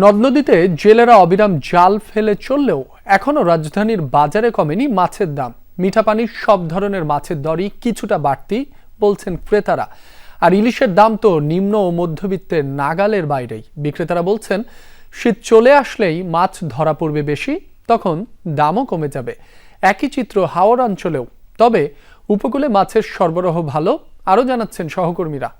নদ নদীতে জেলেরা অবিরাম জাল ফেলে চললেও এখনও রাজধানীর বাজারে কমেনি মাছের দাম। মিঠা পানির সব ধরনের মাছের দরই কিছুটা বাড়তি, বলছেন ক্রেতারা। আর ইলিশের দাম তো নিম্ন ও মধ্যবিত্তের নাগালের বাইরেই। বিক্রেতারা বলছেন, শীত চলে আসলেই মাছ ধরা পড়বে বেশি, তখন দামও কমে যাবে। একই চিত্র হাওড় অঞ্চলেও। তবে উপকূলে মাছের সরবরাহ ভালো, আরও জানাচ্ছেন সহকর্মীরা।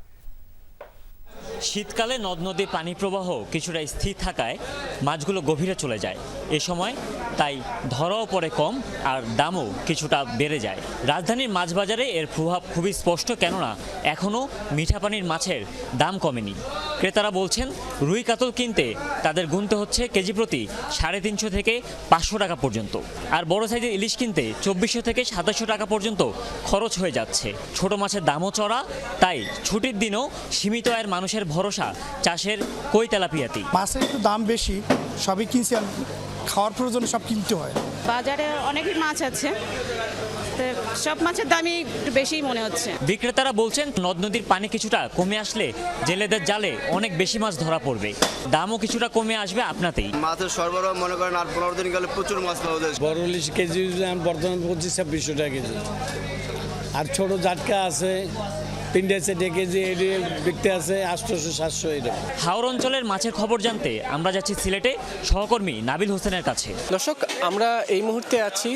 শীতকালে নদ নদীর পানি প্রবাহ কিছুটা স্থির থাকায় মাছগুলো গভীরে চলে যায়। এ সময় তাই ধরাও পড়ে কম আর দামও কিছুটা বেড়ে যায়। রাজধানীর মাছ বাজারে এর প্রভাব খুবই স্পষ্ট কেননা এখনও মিঠা পানির মাছের দাম কমেনি। ক্রেতারা বলছেন, রুই কাতল কিনতে তাদের গুনতে হচ্ছে কেজি প্রতি সাড়ে তিনশো থেকে পাঁচশো টাকা পর্যন্ত। আর বড় সাইজের ইলিশ কিনতে চব্বিশশো থেকে সাতাশশো টাকা পর্যন্ত খরচ হয়ে যাচ্ছে। ছোট মাছের দামও চড়া, তাই ছুটির দিনও সীমিত আয়ের মানুষের ভরসা চাষের কই তেলাপিয়াতি মাছের একটু দাম বেশি সবই কিনছি আর খাওয়ার প্রয়োজনে সব কিনতে হয়। বাজারে অনেকই মাছ আছে তো সব মাছের দামই একটু বেশিই মনে হচ্ছে। বিক্রেতারা বলছেন নদ নদীর পানি কিছুটা কমে আসলে জেলেদের জালে অনেক বেশি মাছ ধরা পড়বে। দামও কিছুটা কমে আসবে আপনাতেই। মাছের সরবরাহ মনে করেন আর পনেরো দিন গেলে প্রচুর মাছ পাওয়া যায়। বড় ইলিশ কেজি আমি বর্তমানে পঁচিশ ছাব্বিশশো টাকা কেজি। আর ছোট জাটকা আছে তিনটে চারটে কেজি এটি বিকতে আছে আটশোশো সাতশো এরকম। হাওর অঞ্চলের মাছের খবর জানতে আমরা যাচ্ছি সিলেটে। সহকর্মী নাবিল হোসেনের কাছে। দর্শক আমরা এই মুহূর্তে আছি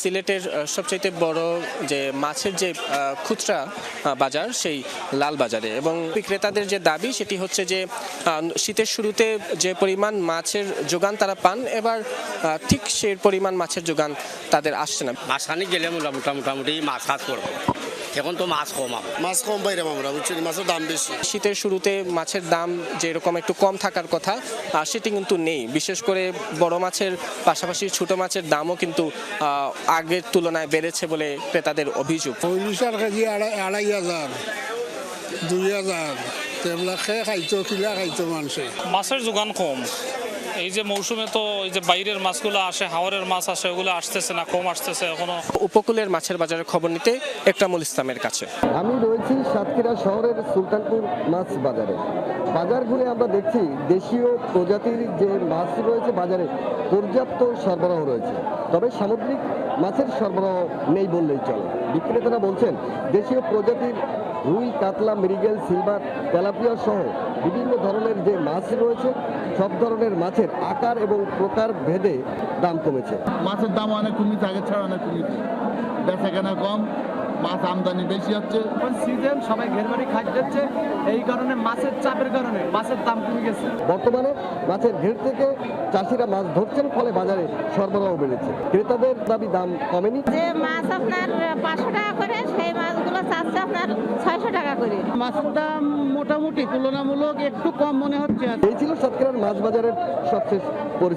সিলেটের সবচাইতে বড় যে মাছের যে খুচরা বাজার সেই লাল বাজারে। এবং বিক্রেতাদের যে দাবি সেটি হচ্ছে যে শীতের শুরুতে যে পরিমাণ মাছের যোগান তারা পান এবার ঠিক সেই পরিমাণ মাছের যোগান তাদের আসছে না। মাঝখানে গেলে মোটামুটি মোটামুটি মাছ কাজ করব এখন তো মাছ কম আমার। মাছ কম পাইলাম আমরা বুঝছেন মাছের দাম বেশি। শীতের শুরুতে মাছের দাম যেরকম একটু কম থাকার কথা আর সেটি কিন্তু নেই। বিশেষ করে বড় মাছের পাশাপাশি ছোট মাছের দামও কিন্তু আগের তুলনায় বেড়েছে বলে ক্রেতাদের অভিযোগ। ইলিশের কেজি আড়াই আড়াই হাজার দুই হাজার। খেয়ে খাইতো কিলা খাইতো মানুষে? মাছের যোগান কম। এই যে মৌসুমে তো এই যে বাইরের মাছগুলো আসে হাওরের মাছ আসে ওগুলো আসতেছে না কম আসতেছে এখনও। উপকূলের মাছের বাজারের খবর নিতে একরামুল ইসলামের কাছে। আমি রয়েছি সাতক্ষীরা শহরের সুলতানপুর মাছ বাজারে। বাজার ঘুরে আমরা দেখছি দেশীয় প্রজাতির যে মাছ রয়েছে বাজারে পর্যাপ্ত সরবরাহ রয়েছে। তবে সামুদ্রিক মাছের সরবরাহ নেই বললেই চলে। বিক্রেতারা বলছেন দেশীয় প্রজাতির রুই, কাতলা, মৃগেল, সিলভার, তেলাপিয়া সহ বিভিন্ন ধরনের যে মাছ রয়েছে, সব ধরনের মাছের আকার এবং প্রকার ভেদে দাম কমেছে। মাছের দাম অনেক কমেছে আগে ছাড়া অনেক কমেছে বেচা কেনা কম মাছ আমদানি বেশি হচ্ছে। সিজন সবাই ঘের বাড়ি খাদ্যাচ্ছে এই কারণে মাছের চাপের কারণে মাছের দাম কমে গেছে। বর্তমানে মাছের ঘের থেকে চাষিরা মাছ ধরছেন ফলে বাজারে সরবরাহ বেড়েছে। ক্রেতাদের দাবি দাম কমেনি। যে মাছ আপনার পাঁচশো টাকা করে সেই মাছগুলো চাচ্ছে আপনার ছয়শো টাকা করে। মাছের দাম মোটামুটি তুলনামূলক একটু কম মনে হচ্ছে। এই ছিল সাতক্ষীরার মাছ বাজারের সবশেষ পরিস্থিতি